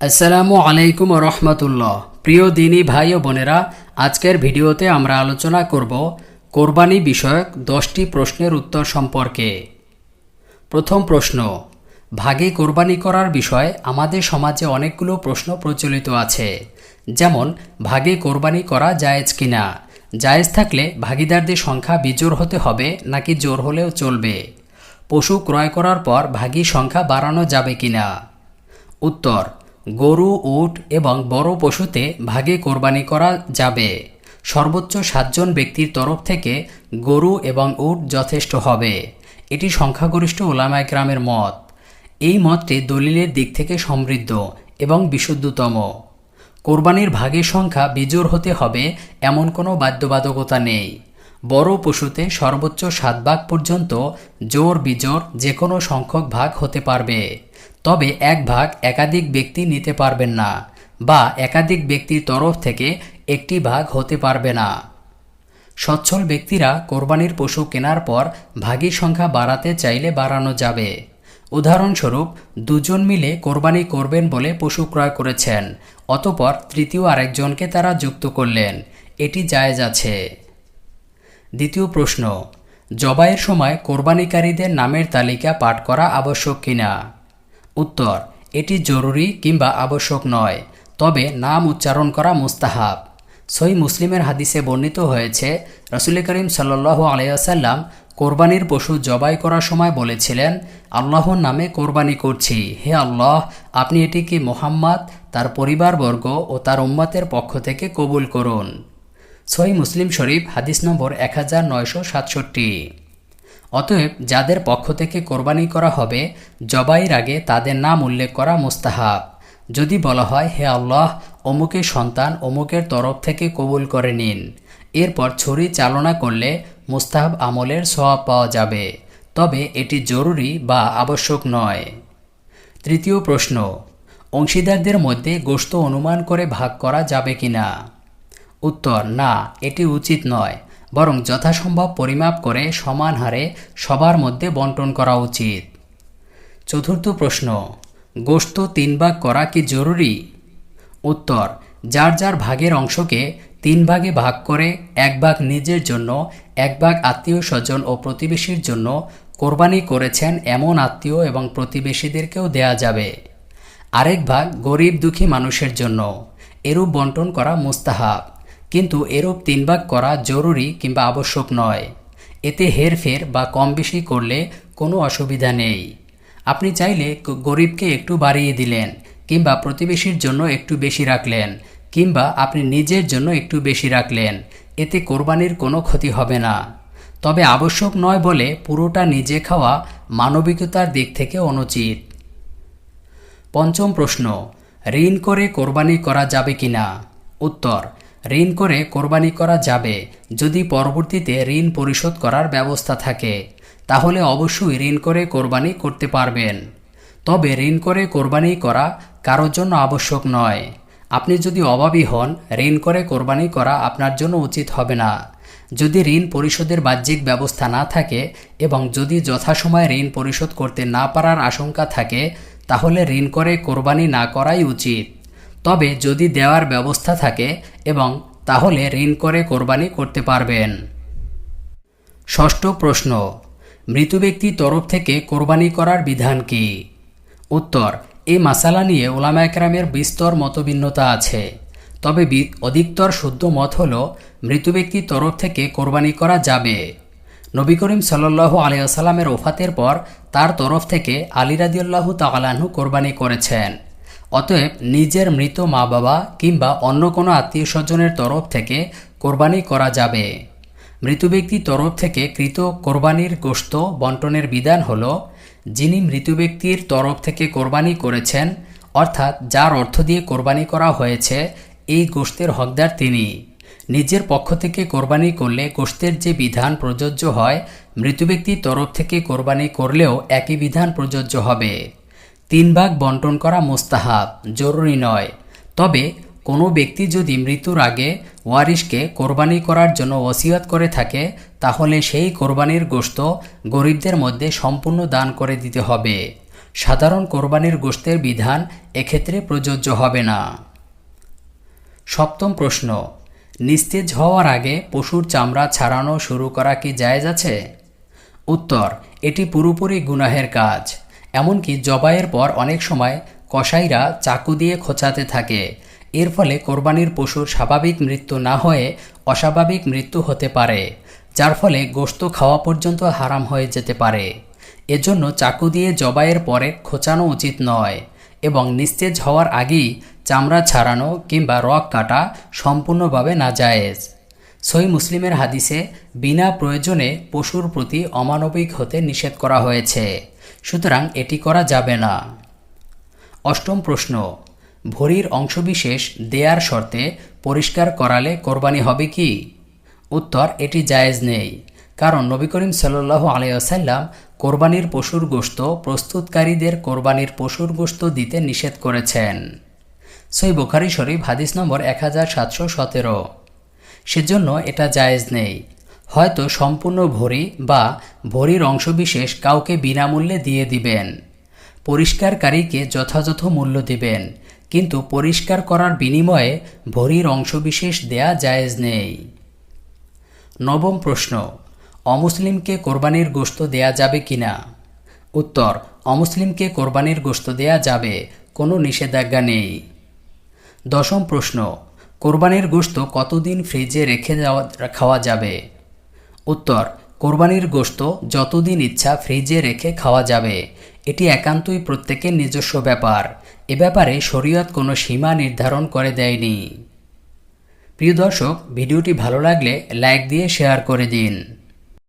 আসসালামু আলাইকুম রহমতুল্লাহ। প্রিয় দিনী ভাই ও বোনেরা, আজকের ভিডিওতে আমরা আলোচনা করব কোরবানি বিষয়ক দশটি প্রশ্নের উত্তর সম্পর্কে। প্রথম প্রশ্ন, ভাগে কোরবানি করার বিষয়ে আমাদের সমাজে অনেকগুলো প্রশ্ন প্রচলিত আছে। যেমন, ভাগে কোরবানি করা জায়েজ কিনা? জায়েজ থাকলে ভাগিদারদের সংখ্যা বিজোর হতে হবে নাকি জোর হলেও চলবে? পশু ক্রয় করার পর ভাগী সংখ্যা বাড়ানো যাবে কিনা? উত্তর গরু, উট এবং বড় পশুতে ভাগে কোরবানি করা যাবে। সর্বোচ্চ সাতজন ব্যক্তির তরফ থেকে গরু এবং উট যথেষ্ট হবে। এটি সংখ্যাগরিষ্ঠ ওলামায় গ্রামের মত। এই মতটি দলিলের দিক থেকে সমৃদ্ধ এবং বিশুদ্ধতম। কোরবানির ভাগের সংখ্যা বিজোড় হতে হবে এমন কোনো বাধ্যবাধকতা নেই। বড় পশুতে সর্বোচ্চ সাত ভাগ পর্যন্ত জোর বিজোর যে কোনো সংখ্যক ভাগ হতে পারবে। তবে এক ভাগ একাধিক ব্যক্তি নিতে পারবেন না বা একাধিক ব্যক্তির তরফ থেকে একটি ভাগ হতে পারবে না। সচ্ছল ব্যক্তিরা কোরবানির পশু কেনার পর ভাগীর সংখ্যা বাড়াতে চাইলে বাড়ানো যাবে। উদাহরণস্বরূপ, দুজন মিলে কোরবানি করবেন বলে পশু ক্রয় করেছেন, অতপর তৃতীয় আরেকজনকে তারা যুক্ত করলেন। এটি জায়েজ আছে। দ্বিতীয় প্রশ্ন, জবাইয়ের সময় কোরবানিকারীদের নামের তালিকা পাঠ করা আবশ্যক কিনা? উত্তর, এটি জরুরি কিংবা আবশ্যক নয়, তবে নাম উচ্চারণ করা মুস্তাহাব। সই মুসলিমের হাদিসে বর্ণিত হয়েছে, রসুল করিম সাল্লাহ আলাইসাল্লাম কোরবানির পশু জবাই করার সময় বলেছিলেন, আল্লাহর নামে কোরবানি করছি। হে আল্লাহ, আপনি এটিকে মোহাম্মদ, তার পরিবারবর্গ ও তার উম্মতের পক্ষ থেকে কবুল করুন। সই মুসলিম শরীফ, হাদিস নম্বর এক হাজার নয়শো সাতষট্টি। অতএব যাদের পক্ষ থেকে কোরবানি করা হবে, জবাইয়ের আগে তাদের নাম উল্লেখ করা মুস্তাহাব। যদি বলা হয়, হে আল্লাহ, অমুকের সন্তান অমুকের তরফ থেকে কবুল করে নিন। এরপর ছুরি চালনা করলে মুস্তাহাব আমলের সওয়াব পাওয়া যাবে। তবে এটি জরুরি বা আবশ্যক নয়। তৃতীয় প্রশ্ন, অংশীদারদের মধ্যে গোস্ত অনুমান করে ভাগ করা যাবে কিনা? উত্তর, না, এটি উচিত নয়। বরং যথাসম্ভব পরিমাপ করে সমান হারে সবার মধ্যে বন্টন করা উচিত। চতুর্থ প্রশ্ন গোস্ত তিন ভাগ করা কি জরুরি? উত্তর, যার যার ভাগের অংশকে তিন ভাগে ভাগ করে এক ভাগ নিজের জন্য, এক ভাগ আত্মীয় স্বজন ও প্রতিবেশীর জন্য কোরবানি করেছেন এমন আত্মীয় এবং প্রতিবেশীদেরকেও দেয়া যাবে। আরেক ভাগ গরিব দুঃখী মানুষের জন্য, এরূপ বন্টন করা মুস্তাহাব। কিন্তু এরূপ তিন ভাগ করা জরুরি কিংবা আবশ্যক নয়। এতে হেরফের বা কম বেশি করলে কোনো অসুবিধা নেই। আপনি চাইলে গরিবকে একটু বাড়িয়ে দিলেন, কিংবা প্রতিবেশীর জন্য একটু বেশি রাখলেন, কিংবা আপনি নিজের জন্য একটু বেশি রাখলেন। এতে কোরবানির কোনো ক্ষতি হবে না। তবে আবশ্যক নয় বলে পুরোটা নিজে খাওয়া মানবিকতার দিক থেকে অনুচিত। পঞ্চম প্রশ্ন, ঋণ করে কোরবানি করা যাবে কিনা? উত্তর ঋণ করে কোরবানি করা যাবে যদি পরবর্তীতে ঋণ পরিশোধ করার ব্যবস্থা থাকে। তাহলে অবশ্যই ঋণ করে কোরবানি করতে পারবেন। তবে ঋণ করে কোরবানি করা কারোর জন্য আবশ্যক নয়। আপনি যদি অভাবী হন, ঋণ করে কোরবানি করা আপনার জন্য উচিত হবে না। যদি ঋণ পরিশোধের বাহ্যিক ব্যবস্থা না থাকে এবং যদি যথাসময়ে ঋণ পরিশোধ করতে না পারার আশঙ্কা থাকে, তাহলে ঋণ করে কোরবানি না করাই উচিত। তবে যদি দেওয়ার ব্যবস্থা থাকে এবং তাহলে ঋণ করে কোরবানি করতে পারবেন। ষষ্ঠ প্রশ্ন, মৃত ব্যক্তির তরফ থেকে কোরবানি করার বিধান কি? উত্তর, এই মাসালা নিয়ে ওলামা একরামের বিস্তর মতভিন্নতা আছে। তবে অধিকতর শুদ্ধ মত হল, মৃত ব্যক্তির তরফ থেকে কোরবানি করা যাবে। নবী করিম সাল্লাহ আলিয়াসাল্লামের ওফাতের পর তার তরফ থেকে আলিরাদিউল্লাহ তালাহু কোরবানি করেছেন। অতএব নিজের মৃত মা বাবা কিংবা অন্য কোনো আত্মীয় স্বজনের তরফ থেকে কোরবানি করা যাবে। মৃত ব্যক্তির তরফ থেকে কৃত কোরবানির গোস্ত বন্টনের বিধান হল, যিনি মৃত ব্যক্তির তরফ থেকে কোরবানি করেছেন, অর্থাৎ যার অর্থ দিয়ে কোরবানি করা হয়েছে, এই গোস্তের হকদার তিনি। নিজের পক্ষ থেকে কোরবানি করলে গোস্তের যে বিধান প্রযোজ্য হয়, মৃত ব্যক্তির তরফ থেকে কোরবানি করলেও একই বিধান প্রযোজ্য হবে। তিন ভাগ বন্টন করা মোস্তাহাব, জরুরি নয়। তবে, কোনো ব্যক্তি যদি মৃত্যুর আগে ওয়ারিশকে কোরবানি করার জন্য ওসিয়াত করে থাকে, তাহলে সেই কোরবানির গোস্ত গরিবদের মধ্যে সম্পূর্ণ দান করে দিতে হবে। সাধারণ কোরবানির গোশতের বিধান এক্ষেত্রে প্রযোজ্য হবে না। সপ্তম প্রশ্ন, নিস্তেজ হওয়ার আগে পশুর চামড়া ছাড়ানো শুরু করা কি জায়েজ আছে? উত্তর, এটি পুরোপুরি গুনাহের কাজ। এমনকি জবাইয়ের পর অনেক সময় কসাইরা চাকু দিয়ে খোঁচাতে থাকে। এর ফলে কোরবানির পশুর স্বাভাবিক মৃত্যু না হয়ে অস্বাভাবিক মৃত্যু হতে পারে, যার ফলে গোস্ত খাওয়া পর্যন্ত হারাম হয়ে যেতে পারে। এজন্য চাকু দিয়ে জবাইয়ের পরে খোঁচানো উচিত নয় এবং নিস্তেজ হওয়ার আগেই চামড়া ছাড়ানো কিংবা রক কাটা সম্পূর্ণভাবে নাজায়েজ। সই মুসলিমের হাদিসে বিনা প্রয়োজনে পশুর প্রতি অমানবিক হতে নিষেধ করা হয়েছে। সুতরাং এটি করা যাবে না। অষ্টম প্রশ্ন, ভরির অংশবিশেষ দেয়ার শর্তে পরিষ্কার করালে কোরবানি হবে কি? উত্তর, এটি জায়েজ নেই। কারণ নবী করিম সাল্লাহ আলাইসাল্লাম কোরবানির পশুর গোশত প্রস্তুতকারীদের কোরবানির পশুর গোশত দিতে নিষেধ করেছেন। সই বুখারি শরীফ হাদিস নম্বর এক হাজার সাতশো সতেরো। সেজন্য এটা জায়েজ নেই। হয়তো সম্পূর্ণ ভরি বা ভরির অংশবিশেষ কাউকে বিনামূল্যে দিয়ে দিবেন। পরিষ্কারকারীকে যথাযথ মূল্য দিবেন, কিন্তু পরিষ্কার করার বিনিময়ে ভরির অংশবিশেষ দেয়া জায়েজ নেই। নবম প্রশ্ন, অমুসলিমকে কোরবানির গোশত দেয়া যাবে কিনা? উত্তর, অমুসলিমকে কোরবানির গোশত দেয়া যাবে, কোনো নিষেধাজ্ঞা নেই। দশম প্রশ্ন কোরবানির গোস্ত কতদিন ফ্রিজে রেখে যাওয়া খাওয়া যাবে? উত্তর, কোরবানির গোস্ত যতদিন ইচ্ছা ফ্রিজে রেখে খাওয়া যাবে। এটি একান্তই প্রত্যেকের নিজস্ব ব্যাপার। এ ব্যাপারে শরীয়ত কোনো সীমা নির্ধারণ করে দেয়নি। প্রিয় দর্শক, ভিডিওটি ভালো লাগলে লাইক দিয়ে শেয়ার করে দিন।